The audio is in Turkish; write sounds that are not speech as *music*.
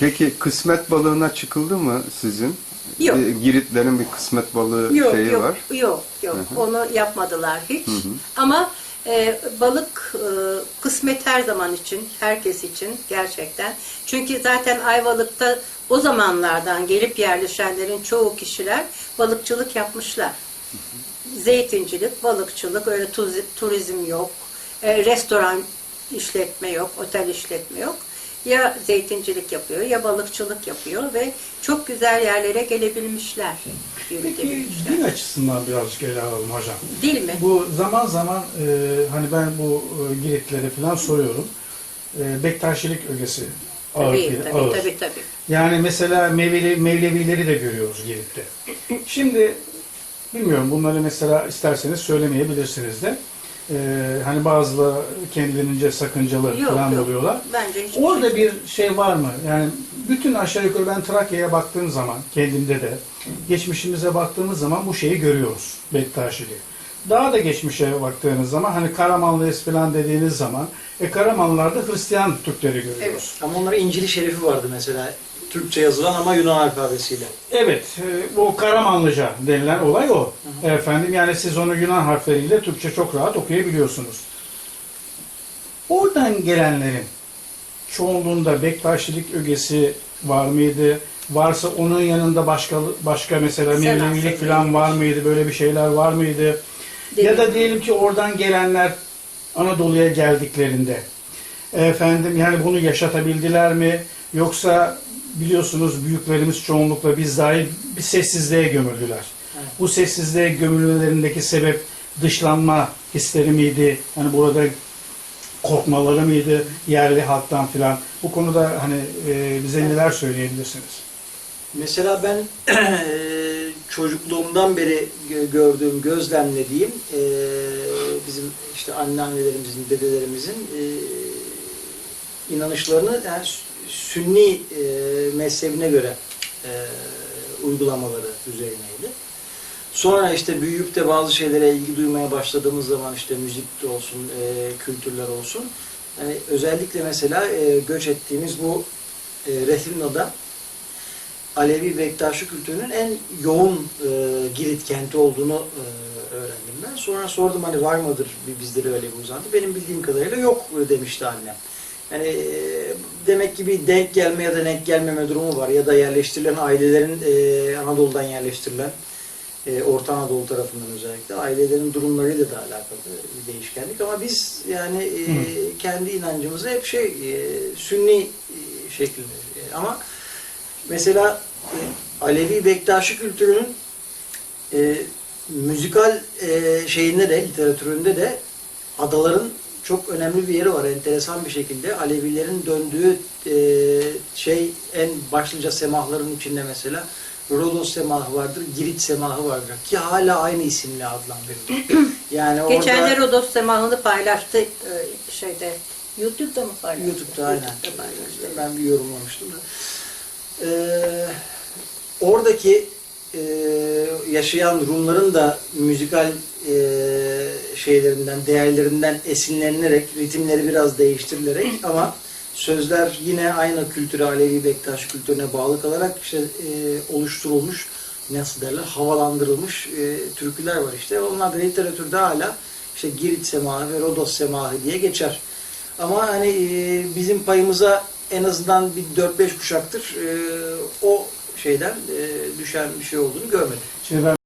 Peki kısmet balığına çıkıldı mı sizin? Yok. Giritlerin bir kısmet balığı Yok şeyi yok var. yok yok onu yapmadılar hiç. Ama e, balık e, kısmet her zaman için, herkes için gerçekten. Çünkü zaten Ayvalık'ta o zamanlardan gelip yerleşenlerin çoğu kişiler balıkçılık yapmışlar. Zeytincilik, balıkçılık, öyle turizm yok, e, restoran işletme yok, otel işletme yok. Ya zeytincilik yapıyor ya balıkçılık yapıyor ve çok güzel yerlere gelebilmişler, Peki yürütebilmişler. din açısından birazcık ele alalım hocam. Değil mi? Bu zaman zaman e, hani ben bu e, Giritlere falan soruyorum. E, Bektaşilik ögesi ağır. Tabii, bir- tabii, ağır. tabii, tabii. Yani mesela Mevlevi, Mevlevileri de görüyoruz Girit'te. Şimdi bilmiyorum bunları mesela isterseniz söylemeyebilirsiniz de. Ee, hani bazıları kendilerince sakıncalı Yok, falan yok. buluyorlar. Bence Orada şey. bir şey var mı? Yani bütün aşağı yukarı ben Trakya'ya baktığım zaman kendimde de geçmişimize baktığımız zaman bu şeyi görüyoruz Bektaşili. Daha da geçmişe baktığınız zaman hani Karamanlıyız falan dediğiniz zaman e Karamanlılarda Hristiyan Türkleri görüyoruz. Evet. Ama onların İncil-i Şerifi vardı mesela. Türkçe yazılan ama Yunan alfabesiyle. Evet, e, o Karamanlıca denilen olay o. Efendim yani siz onu Yunan harfleriyle Türkçe çok rahat okuyabiliyorsunuz. Oradan gelenlerin çoğunluğunda Bektaşilik ögesi var mıydı? Varsa onun yanında başka başka mesela Mevlevilik falan var mıydı? Böyle bir şeyler var mıydı? Ya da diyelim ki oradan gelenler Anadolu'ya geldiklerinde efendim yani bunu yaşatabildiler mi? Yoksa biliyorsunuz büyüklerimiz çoğunlukla biz dahi bir sessizliğe gömüldüler. Evet. Bu sessizliğe gömülmelerindeki sebep dışlanma hisleri miydi? Hani burada korkmaları mıydı yerli halktan filan? Bu konuda hani e, bize neler söyleyebilirsiniz? Mesela ben *clears throat* çocukluğumdan beri gö- gördüğüm, gözlemlediğim eee, bizim işte anneannelerimizin, dedelerimizin eee, inanışlarını yani sü- Sünni eee, mezhebine göre eee, uygulamaları üzerineydi. Sonra işte büyüyüp de bazı şeylere ilgi duymaya başladığımız zaman işte müzik olsun, eee, kültürler olsun. Yani özellikle mesela eee, göç ettiğimiz bu eee Refimno'da Alevi Bektaşi kültürünün en yoğun e, Girit kenti olduğunu e, öğrendim ben. Sonra sordum hani var mıdır bizde de öyle bir uzantı. Benim bildiğim kadarıyla yok e, demişti annem. Yani e, demek ki bir denk gelme ya da denk gelmeme durumu var. Ya da yerleştirilen ailelerin e, Anadolu'dan yerleştirilen e, Orta Anadolu tarafından özellikle ailelerin durumlarıyla da alakalı bir değişkenlik. Ama biz yani e, kendi inancımızı hep şey e, Sünni şeklinde e, ama Mesela e, Alevi Bektaşi kültürünün e, müzikal e, şeyinde de, literatüründe de adaların çok önemli bir yeri var. Enteresan bir şekilde Alevilerin döndüğü e, şey en başlıca semahların içinde mesela Rodos semahı vardır, Girit semahı vardır ki hala aynı isimle adlandırılır. *clears throat* Yani orada Geçenler Rodos semahını paylaştı e, şeyde. YouTube'da mı paylaştı? YouTube'da aynen. YouTube'da paylaştı. Ben bir yorumlamıştım da. Ee, oradaki e, yaşayan Rumların da müzikal e, şeylerinden, değerlerinden esinlenilerek, ritimleri biraz değiştirilerek ama sözler yine aynı kültüre, Alevi Bektaş kültürüne bağlı kalarak işte e, oluşturulmuş, nasıl derler, havalandırılmış e, türküler var işte. Onlar da literatürde hala işte Girit semahı ve Rodos semahı diye geçer. Ama hani e, bizim payımıza en azından bir 4-5 kuşaktır e, o şeyden e, düşen bir şey olduğunu görmedim. Şimdi ben